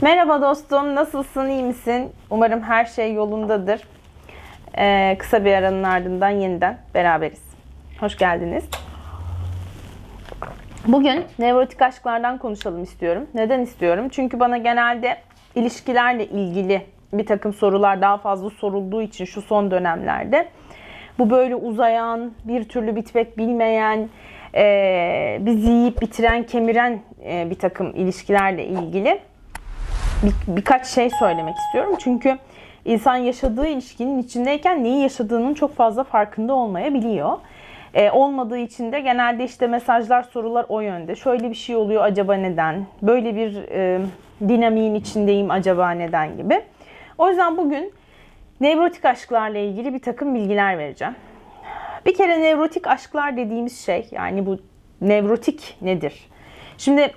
Merhaba dostum, nasılsın, iyi misin? Umarım her şey yolundadır. Ee, kısa bir aranın ardından yeniden beraberiz. Hoş geldiniz. Bugün nevrotik aşklardan konuşalım istiyorum. Neden istiyorum? Çünkü bana genelde ilişkilerle ilgili bir takım sorular daha fazla sorulduğu için şu son dönemlerde bu böyle uzayan, bir türlü bitmek bilmeyen, e, bizi yiyip bitiren, kemiren e, bir takım ilişkilerle ilgili bir, birkaç şey söylemek istiyorum. Çünkü insan yaşadığı ilişkinin içindeyken neyi yaşadığının çok fazla farkında olmayabiliyor. Ee, olmadığı için de genelde işte mesajlar, sorular o yönde. Şöyle bir şey oluyor acaba neden? Böyle bir e, dinamiğin içindeyim acaba neden gibi. O yüzden bugün nevrotik aşklarla ilgili bir takım bilgiler vereceğim. Bir kere nevrotik aşklar dediğimiz şey yani bu nevrotik nedir? Şimdi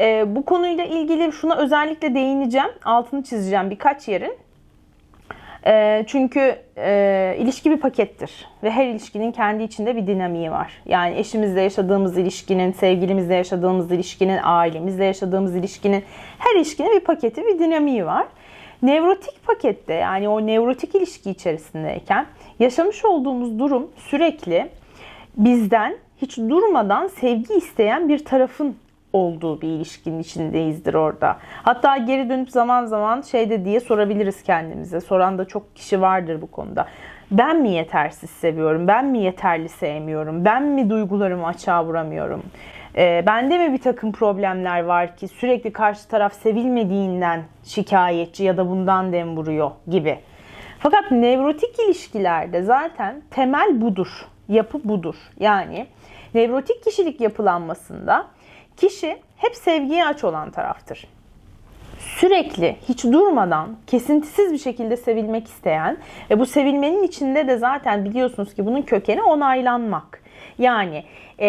e, bu konuyla ilgili şuna özellikle değineceğim. Altını çizeceğim birkaç yerin. E, çünkü e, ilişki bir pakettir ve her ilişkinin kendi içinde bir dinamiği var. Yani eşimizle yaşadığımız ilişkinin, sevgilimizle yaşadığımız ilişkinin, ailemizle yaşadığımız ilişkinin, her ilişkinin bir paketi, bir dinamiği var. Nevrotik pakette yani o nevrotik ilişki içerisindeyken yaşamış olduğumuz durum sürekli bizden hiç durmadan sevgi isteyen bir tarafın olduğu bir ilişkinin içindeyizdir orada. Hatta geri dönüp zaman zaman şeyde diye sorabiliriz kendimize. Soran da çok kişi vardır bu konuda. Ben mi yetersiz seviyorum? Ben mi yeterli sevmiyorum? Ben mi duygularımı açığa vuramıyorum? E, bende mi bir takım problemler var ki sürekli karşı taraf sevilmediğinden şikayetçi ya da bundan dem vuruyor gibi. Fakat nevrotik ilişkilerde zaten temel budur. Yapı budur. Yani nevrotik kişilik yapılanmasında kişi hep sevgiye aç olan taraftır. Sürekli hiç durmadan kesintisiz bir şekilde sevilmek isteyen ve bu sevilmenin içinde de zaten biliyorsunuz ki bunun kökeni onaylanmak. Yani e,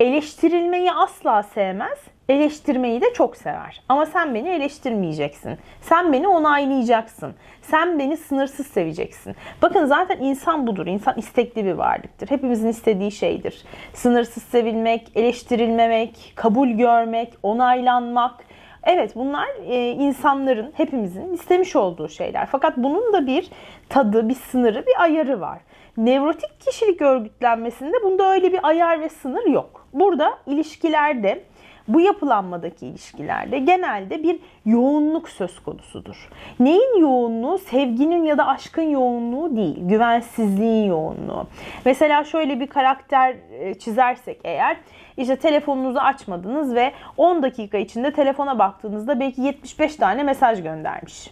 eleştirilmeyi asla sevmez, eleştirmeyi de çok sever. Ama sen beni eleştirmeyeceksin. Sen beni onaylayacaksın. Sen beni sınırsız seveceksin. Bakın zaten insan budur. İnsan istekli bir varlıktır. Hepimizin istediği şeydir. Sınırsız sevilmek, eleştirilmemek, kabul görmek, onaylanmak. Evet bunlar e, insanların, hepimizin istemiş olduğu şeyler. Fakat bunun da bir tadı, bir sınırı, bir ayarı var. Nevrotik kişilik örgütlenmesinde bunda öyle bir ayar ve sınır yok. Burada ilişkilerde bu yapılanmadaki ilişkilerde genelde bir yoğunluk söz konusudur. Neyin yoğunluğu? Sevginin ya da aşkın yoğunluğu değil, güvensizliğin yoğunluğu. Mesela şöyle bir karakter e, çizersek eğer, işte telefonunuzu açmadınız ve 10 dakika içinde telefona baktığınızda belki 75 tane mesaj göndermiş.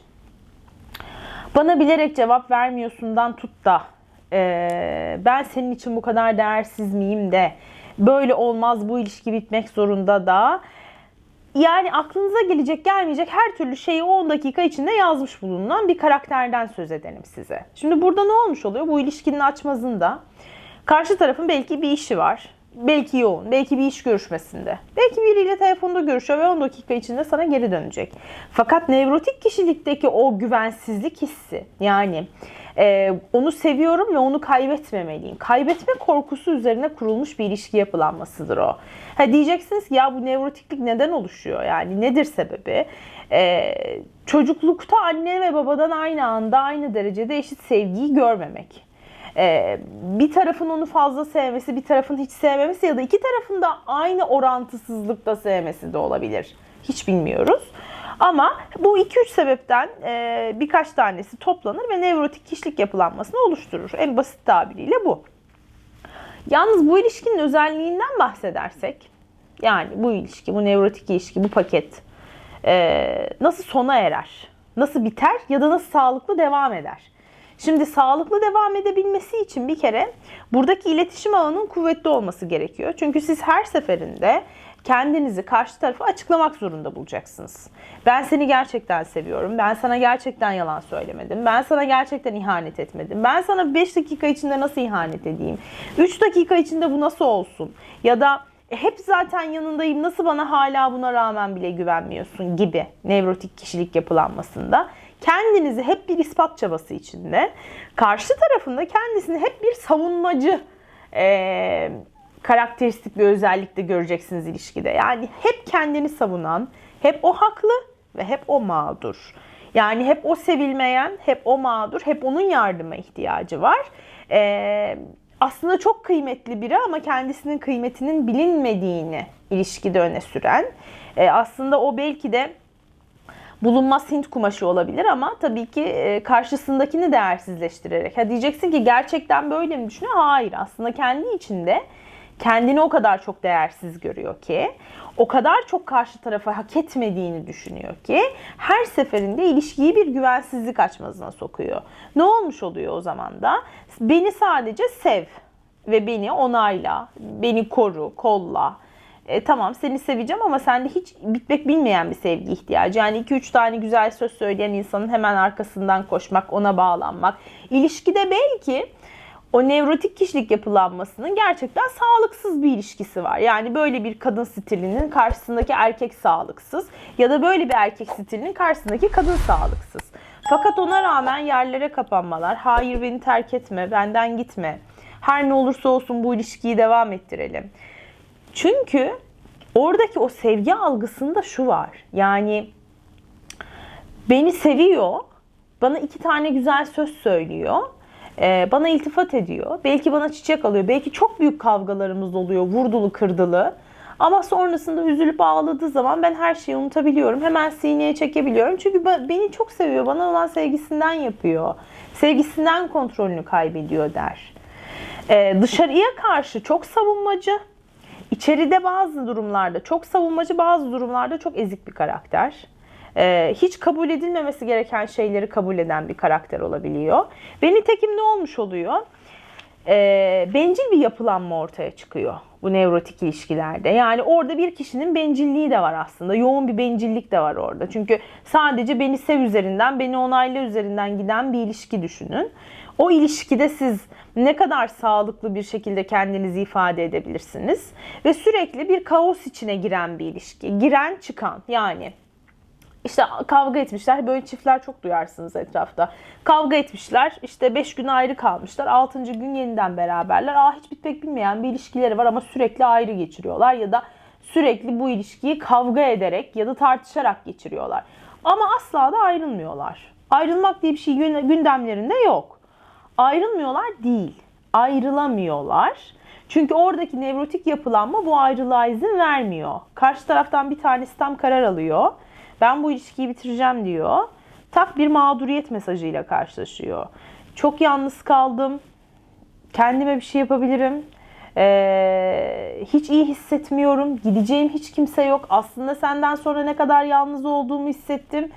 Bana bilerek cevap vermiyorsundan tut da e, ben senin için bu kadar değersiz miyim de böyle olmaz bu ilişki bitmek zorunda da yani aklınıza gelecek gelmeyecek her türlü şeyi 10 dakika içinde yazmış bulunan bir karakterden söz edelim size. Şimdi burada ne olmuş oluyor? Bu ilişkinin açmazında karşı tarafın belki bir işi var. Belki yoğun, belki bir iş görüşmesinde. Belki biriyle telefonda görüşüyor ve 10 dakika içinde sana geri dönecek. Fakat nevrotik kişilikteki o güvensizlik hissi yani e, onu seviyorum ve onu kaybetmemeliyim. Kaybetme korkusu üzerine kurulmuş bir ilişki yapılanmasıdır o. Ha diyeceksiniz ki ya bu nevrotiklik neden oluşuyor? Yani nedir sebebi? E, çocuklukta anne ve babadan aynı anda aynı derecede eşit sevgiyi görmemek. Ee, bir tarafın onu fazla sevmesi, bir tarafın hiç sevmemesi ya da iki tarafın da aynı orantısızlıkta sevmesi de olabilir. Hiç bilmiyoruz. Ama bu 2-3 sebepten e, birkaç tanesi toplanır ve nevrotik kişilik yapılanmasını oluşturur. En basit tabiriyle bu. Yalnız bu ilişkinin özelliğinden bahsedersek, yani bu ilişki, bu nevrotik ilişki, bu paket e, nasıl sona erer, nasıl biter ya da nasıl sağlıklı devam eder? Şimdi sağlıklı devam edebilmesi için bir kere buradaki iletişim ağının kuvvetli olması gerekiyor. Çünkü siz her seferinde kendinizi karşı tarafa açıklamak zorunda bulacaksınız. Ben seni gerçekten seviyorum. Ben sana gerçekten yalan söylemedim. Ben sana gerçekten ihanet etmedim. Ben sana 5 dakika içinde nasıl ihanet edeyim? 3 dakika içinde bu nasıl olsun? Ya da hep zaten yanındayım nasıl bana hala buna rağmen bile güvenmiyorsun gibi nevrotik kişilik yapılanmasında kendinizi hep bir ispat çabası içinde karşı tarafında kendisini hep bir savunmacı e, karakteristik bir özellikle göreceksiniz ilişkide. Yani hep kendini savunan, hep o haklı ve hep o mağdur. Yani hep o sevilmeyen, hep o mağdur, hep onun yardıma ihtiyacı var. Ee, aslında çok kıymetli biri ama kendisinin kıymetinin bilinmediğini ilişkide öne süren. Ee, aslında o belki de bulunmaz Hint kumaşı olabilir ama tabii ki e, karşısındakini değersizleştirerek. Ha diyeceksin ki gerçekten böyle mi düşünüyor? Hayır aslında kendi içinde kendini o kadar çok değersiz görüyor ki, o kadar çok karşı tarafa hak etmediğini düşünüyor ki her seferinde ilişkiyi bir güvensizlik açmazına sokuyor. Ne olmuş oluyor o zaman da? Beni sadece sev ve beni onayla, beni koru, kolla. E, tamam seni seveceğim ama sende hiç bitmek bilmeyen bir sevgi ihtiyacı. Yani 2-3 tane güzel söz söyleyen insanın hemen arkasından koşmak, ona bağlanmak. İlişkide belki o nevrotik kişilik yapılanmasının gerçekten sağlıksız bir ilişkisi var. Yani böyle bir kadın stilinin karşısındaki erkek sağlıksız ya da böyle bir erkek stilinin karşısındaki kadın sağlıksız. Fakat ona rağmen yerlere kapanmalar, hayır beni terk etme, benden gitme, her ne olursa olsun bu ilişkiyi devam ettirelim. Çünkü oradaki o sevgi algısında şu var. Yani beni seviyor, bana iki tane güzel söz söylüyor, e, bana iltifat ediyor, belki bana çiçek alıyor, belki çok büyük kavgalarımız oluyor, vurdulu kırdılı. Ama sonrasında üzülüp ağladığı zaman ben her şeyi unutabiliyorum. Hemen sineye çekebiliyorum. Çünkü beni çok seviyor. Bana olan sevgisinden yapıyor. Sevgisinden kontrolünü kaybediyor der. Ee, dışarıya karşı çok savunmacı. İçeride bazı durumlarda çok savunmacı, bazı durumlarda çok ezik bir karakter. Ee, hiç kabul edilmemesi gereken şeyleri kabul eden bir karakter olabiliyor. Ve nitekim ne olmuş oluyor? Ee, bencil bir yapılanma ortaya çıkıyor bu nevrotik ilişkilerde. Yani orada bir kişinin bencilliği de var aslında. Yoğun bir bencillik de var orada. Çünkü sadece beni sev üzerinden, beni onayla üzerinden giden bir ilişki düşünün. O ilişkide siz ne kadar sağlıklı bir şekilde kendinizi ifade edebilirsiniz ve sürekli bir kaos içine giren bir ilişki. Giren çıkan yani işte kavga etmişler. Böyle çiftler çok duyarsınız etrafta. Kavga etmişler. işte 5 gün ayrı kalmışlar. 6. gün yeniden beraberler. Aa hiç bitmek bilmeyen bir ilişkileri var ama sürekli ayrı geçiriyorlar ya da sürekli bu ilişkiyi kavga ederek ya da tartışarak geçiriyorlar. Ama asla da ayrılmıyorlar. Ayrılmak diye bir şey gündemlerinde yok. Ayrılmıyorlar değil. Ayrılamıyorlar. Çünkü oradaki nevrotik yapılanma bu ayrılığa izin vermiyor. Karşı taraftan bir tanesi tam karar alıyor ben bu ilişkiyi bitireceğim diyor. Tak bir mağduriyet mesajıyla karşılaşıyor. Çok yalnız kaldım. Kendime bir şey yapabilirim. Ee, hiç iyi hissetmiyorum. Gideceğim hiç kimse yok. Aslında senden sonra ne kadar yalnız olduğumu hissettim.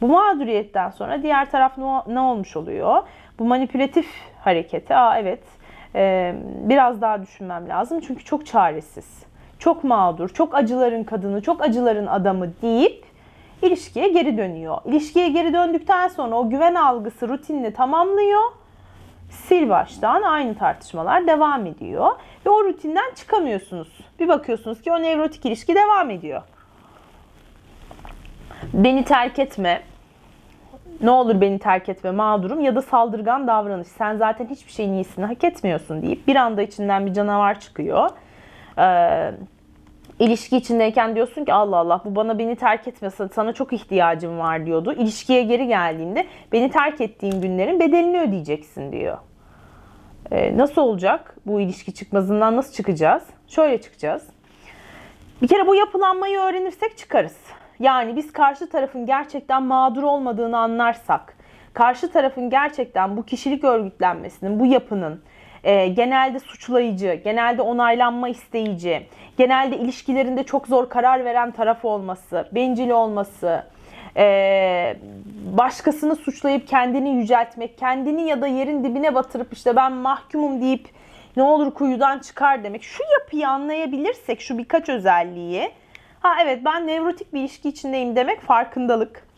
Bu mağduriyetten sonra diğer taraf ne, olmuş oluyor? Bu manipülatif hareketi, aa evet e, biraz daha düşünmem lazım. Çünkü çok çaresiz, çok mağdur, çok acıların kadını, çok acıların adamı deyip ilişkiye geri dönüyor. İlişkiye geri döndükten sonra o güven algısı rutinini tamamlıyor. Sil baştan aynı tartışmalar devam ediyor. Ve o rutinden çıkamıyorsunuz. Bir bakıyorsunuz ki o nevrotik ilişki devam ediyor. Beni terk etme. Ne olur beni terk etme mağdurum ya da saldırgan davranış. Sen zaten hiçbir şeyin iyisini hak etmiyorsun deyip bir anda içinden bir canavar çıkıyor. Ee, ilişki içindeyken diyorsun ki Allah Allah bu bana beni terk etmesin sana çok ihtiyacım var diyordu. İlişkiye geri geldiğinde beni terk ettiğin günlerin bedelini ödeyeceksin diyor. Ee, nasıl olacak bu ilişki çıkmazından nasıl çıkacağız? Şöyle çıkacağız. Bir kere bu yapılanmayı öğrenirsek çıkarız. Yani biz karşı tarafın gerçekten mağdur olmadığını anlarsak, karşı tarafın gerçekten bu kişilik örgütlenmesinin, bu yapının e, genelde suçlayıcı, genelde onaylanma isteyici, genelde ilişkilerinde çok zor karar veren taraf olması, bencil olması, e, başkasını suçlayıp kendini yüceltmek, kendini ya da yerin dibine batırıp işte ben mahkumum deyip ne olur kuyudan çıkar demek. Şu yapıyı anlayabilirsek, şu birkaç özelliği, ha evet ben nevrotik bir ilişki içindeyim demek farkındalık.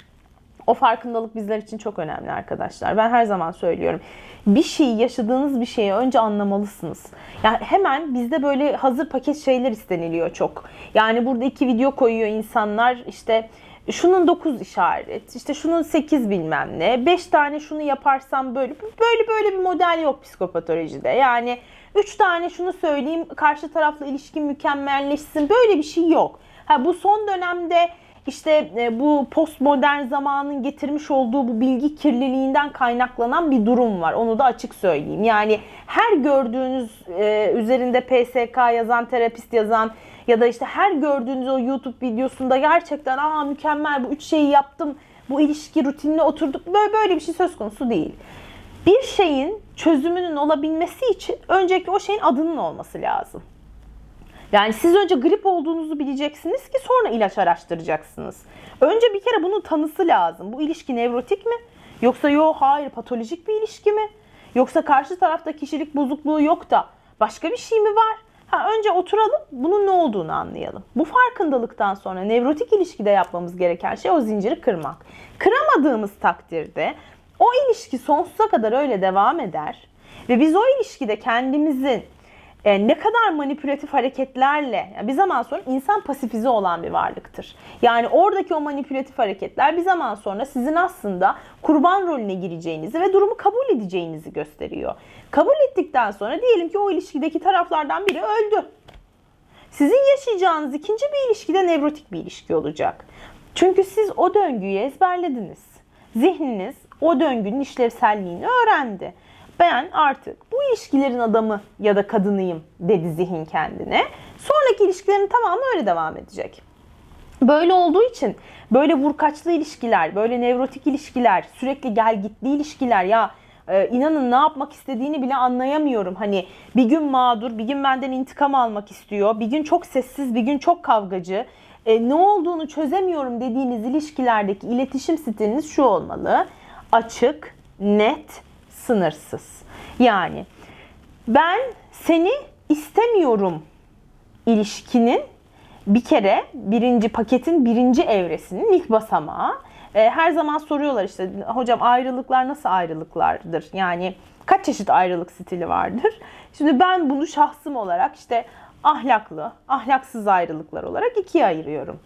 O farkındalık bizler için çok önemli arkadaşlar. Ben her zaman söylüyorum. Bir şeyi yaşadığınız bir şeyi önce anlamalısınız. Yani hemen bizde böyle hazır paket şeyler isteniliyor çok. Yani burada iki video koyuyor insanlar işte şunun 9 işaret, işte şunun 8 bilmem ne, 5 tane şunu yaparsam böyle, böyle böyle bir model yok psikopatolojide. Yani 3 tane şunu söyleyeyim, karşı tarafla ilişki mükemmelleşsin, böyle bir şey yok. Ha, bu son dönemde işte e, bu postmodern zamanın getirmiş olduğu bu bilgi kirliliğinden kaynaklanan bir durum var. Onu da açık söyleyeyim. Yani her gördüğünüz e, üzerinde PSK yazan, terapist yazan ya da işte her gördüğünüz o YouTube videosunda gerçekten aa mükemmel bu üç şeyi yaptım. Bu ilişki rutinine oturduk. Böyle böyle bir şey söz konusu değil. Bir şeyin çözümünün olabilmesi için öncelikle o şeyin adının olması lazım. Yani siz önce grip olduğunuzu bileceksiniz ki sonra ilaç araştıracaksınız. Önce bir kere bunun tanısı lazım. Bu ilişki nevrotik mi? Yoksa yok hayır patolojik bir ilişki mi? Yoksa karşı tarafta kişilik bozukluğu yok da başka bir şey mi var? Ha, önce oturalım bunun ne olduğunu anlayalım. Bu farkındalıktan sonra nevrotik ilişkide yapmamız gereken şey o zinciri kırmak. Kıramadığımız takdirde o ilişki sonsuza kadar öyle devam eder. Ve biz o ilişkide kendimizin e, ne kadar manipülatif hareketlerle yani bir zaman sonra insan pasifize olan bir varlıktır. Yani oradaki o manipülatif hareketler bir zaman sonra sizin aslında kurban rolüne gireceğinizi ve durumu kabul edeceğinizi gösteriyor. Kabul ettikten sonra diyelim ki o ilişkideki taraflardan biri öldü. Sizin yaşayacağınız ikinci bir ilişkide nevrotik bir ilişki olacak. Çünkü siz o döngüyü ezberlediniz. Zihniniz o döngünün işlevselliğini öğrendi. Ben artık bu ilişkilerin adamı ya da kadınıyım dedi zihin kendine. Sonraki ilişkilerin tamamı öyle devam edecek. Böyle olduğu için böyle vurkaçlı ilişkiler, böyle nevrotik ilişkiler, sürekli gel gitli ilişkiler ya e, inanın ne yapmak istediğini bile anlayamıyorum. Hani bir gün mağdur, bir gün benden intikam almak istiyor, bir gün çok sessiz, bir gün çok kavgacı. E, ne olduğunu çözemiyorum dediğiniz ilişkilerdeki iletişim stiliniz şu olmalı. Açık, net, sınırsız. Yani ben seni istemiyorum ilişkinin bir kere birinci paketin birinci evresinin ilk basamağı. E, her zaman soruyorlar işte hocam ayrılıklar nasıl ayrılıklardır? Yani kaç çeşit ayrılık stili vardır? Şimdi ben bunu şahsım olarak işte ahlaklı, ahlaksız ayrılıklar olarak ikiye ayırıyorum.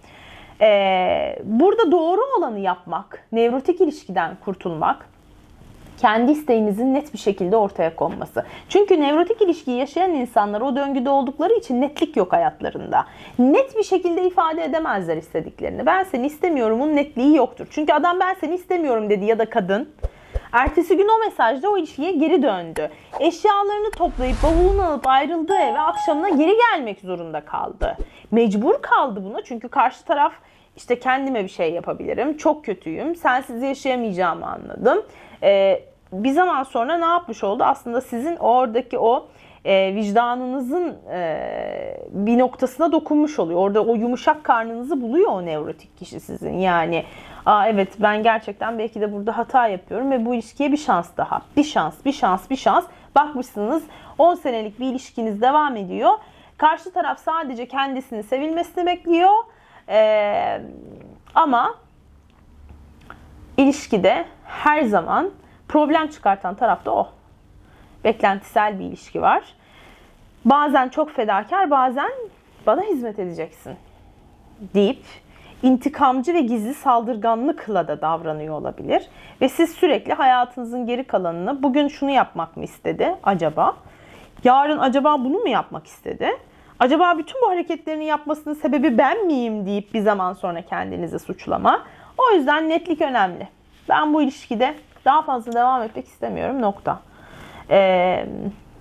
Ee, burada doğru olanı yapmak, nevrotik ilişkiden kurtulmak, kendi isteğinizin net bir şekilde ortaya konması. Çünkü nevrotik ilişkiyi yaşayan insanlar o döngüde oldukları için netlik yok hayatlarında. Net bir şekilde ifade edemezler istediklerini. Ben seni istemiyorumun netliği yoktur. Çünkü adam ben seni istemiyorum dedi ya da kadın. Ertesi gün o mesajda o ilişkiye geri döndü. Eşyalarını toplayıp bavulunu alıp ayrıldığı eve akşamına geri gelmek zorunda kaldı. Mecbur kaldı buna çünkü karşı taraf işte kendime bir şey yapabilirim. Çok kötüyüm. Sensiz yaşayamayacağımı anladım. Ee, bir zaman sonra ne yapmış oldu? Aslında sizin oradaki o e, vicdanınızın e, bir noktasına dokunmuş oluyor. Orada o yumuşak karnınızı buluyor o nevrotik kişi sizin. Yani Aa, evet ben gerçekten belki de burada hata yapıyorum ve bu ilişkiye bir şans daha. Bir şans, bir şans, bir şans. Bakmışsınız 10 senelik bir ilişkiniz devam ediyor. Karşı taraf sadece kendisini sevilmesini bekliyor. Ee, ama ilişkide her zaman problem çıkartan taraf da o. Beklentisel bir ilişki var. Bazen çok fedakar, bazen bana hizmet edeceksin deyip intikamcı ve gizli saldırganlıkla da davranıyor olabilir. Ve siz sürekli hayatınızın geri kalanını bugün şunu yapmak mı istedi acaba? Yarın acaba bunu mu yapmak istedi? Acaba bütün bu hareketlerini yapmasının sebebi ben miyim deyip bir zaman sonra kendinizi suçlama. O yüzden netlik önemli. Ben bu ilişkide daha fazla devam etmek istemiyorum nokta. Ee,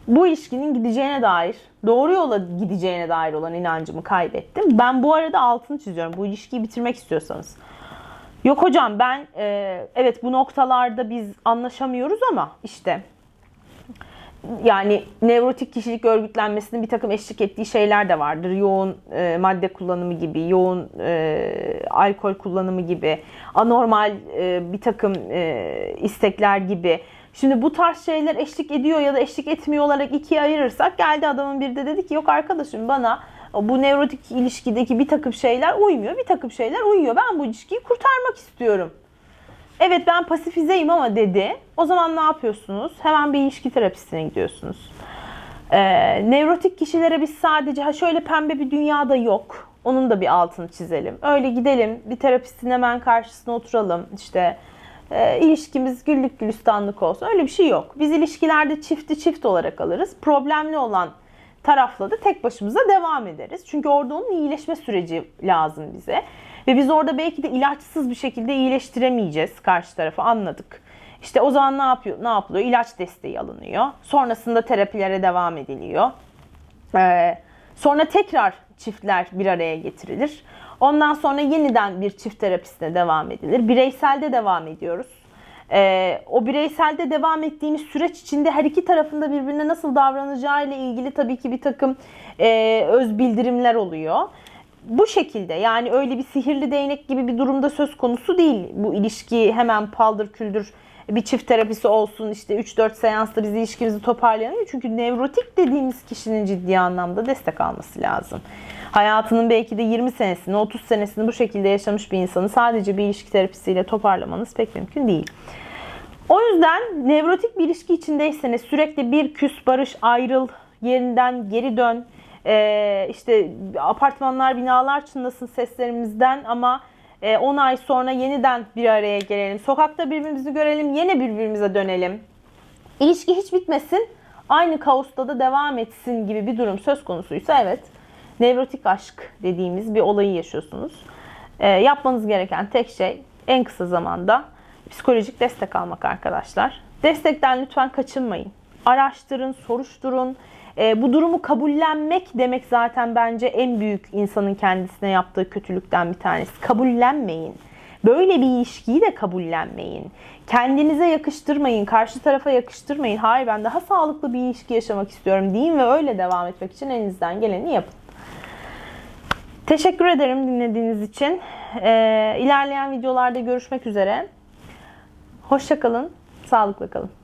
bu ilişkinin gideceğine dair, doğru yola gideceğine dair olan inancımı kaybettim. Ben bu arada altını çiziyorum. Bu ilişkiyi bitirmek istiyorsanız. Yok hocam ben e, evet bu noktalarda biz anlaşamıyoruz ama işte yani nevrotik kişilik örgütlenmesinin bir takım eşlik ettiği şeyler de vardır. Yoğun e, madde kullanımı gibi, yoğun e, alkol kullanımı gibi, anormal e, bir takım e, istekler gibi. Şimdi bu tarz şeyler eşlik ediyor ya da eşlik etmiyor olarak ikiye ayırırsak geldi adamın bir de dedi ki yok arkadaşım bana bu nevrotik ilişkideki bir takım şeyler uymuyor, bir takım şeyler uyuyor. Ben bu ilişkiyi kurtarmak istiyorum. Evet ben pasifizeyim ama dedi. O zaman ne yapıyorsunuz? Hemen bir ilişki terapistine gidiyorsunuz. Ee, nevrotik kişilere biz sadece ha şöyle pembe bir dünyada yok. Onun da bir altını çizelim. Öyle gidelim bir terapistin hemen karşısına oturalım. İşte e, ilişkimiz güllük gülistanlık olsun. Öyle bir şey yok. Biz ilişkilerde çifti çift olarak alırız. Problemli olan tarafla da tek başımıza devam ederiz. Çünkü orada onun iyileşme süreci lazım bize. Ve biz orada belki de ilaçsız bir şekilde iyileştiremeyeceğiz karşı tarafı anladık. İşte o zaman ne yapıyor? Ne yapılıyor? İlaç desteği alınıyor. Sonrasında terapilere devam ediliyor. Ee, sonra tekrar çiftler bir araya getirilir. Ondan sonra yeniden bir çift terapisine devam edilir. Bireyselde devam ediyoruz. Ee, o bireyselde devam ettiğimiz süreç içinde her iki tarafında birbirine nasıl davranacağı ile ilgili tabii ki bir takım e, öz bildirimler oluyor. Bu şekilde yani öyle bir sihirli değnek gibi bir durumda söz konusu değil. Bu ilişki hemen paldır küldür bir çift terapisi olsun işte 3-4 seansta biz ilişkimizi toparlayalım. Çünkü nevrotik dediğimiz kişinin ciddi anlamda destek alması lazım. Hayatının belki de 20 senesini, 30 senesini bu şekilde yaşamış bir insanı sadece bir ilişki terapisiyle toparlamanız pek mümkün değil. O yüzden nevrotik bir ilişki içindeyseniz sürekli bir küs, barış, ayrıl, yerinden geri dön. Ee, işte apartmanlar, binalar çınlasın seslerimizden ama 10 ay sonra yeniden bir araya gelelim. Sokakta birbirimizi görelim, yine birbirimize dönelim. İlişki hiç bitmesin, aynı kaosta da devam etsin gibi bir durum söz konusuysa evet, nevrotik aşk dediğimiz bir olayı yaşıyorsunuz. Ee, yapmanız gereken tek şey en kısa zamanda psikolojik destek almak arkadaşlar. Destekten lütfen kaçınmayın. Araştırın, soruşturun. Ee, bu durumu kabullenmek demek zaten bence en büyük insanın kendisine yaptığı kötülükten bir tanesi. Kabullenmeyin. Böyle bir ilişkiyi de kabullenmeyin. Kendinize yakıştırmayın, karşı tarafa yakıştırmayın. Hayır ben daha sağlıklı bir ilişki yaşamak istiyorum deyin ve öyle devam etmek için elinizden geleni yapın. Teşekkür ederim dinlediğiniz için. Ee, ilerleyen videolarda görüşmek üzere. Hoşçakalın, sağlıkla kalın.